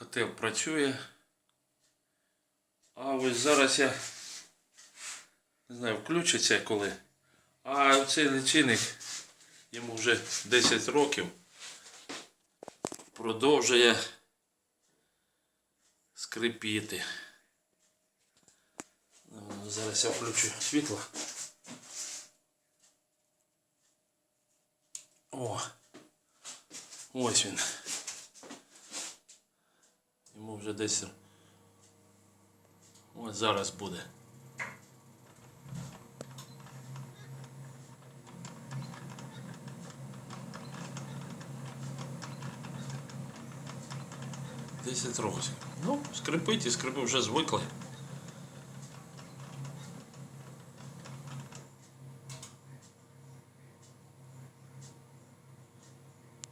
котел працює. А ось зараз я не знаю, включиться коли. А цей лічильник йому вже 10 років. Продовжує скрипіти. Зараз я включу світло. О! Ось він. Вже десь. Ось зараз буде. Десять років. Ну, скрипить і скрипи вже звикли.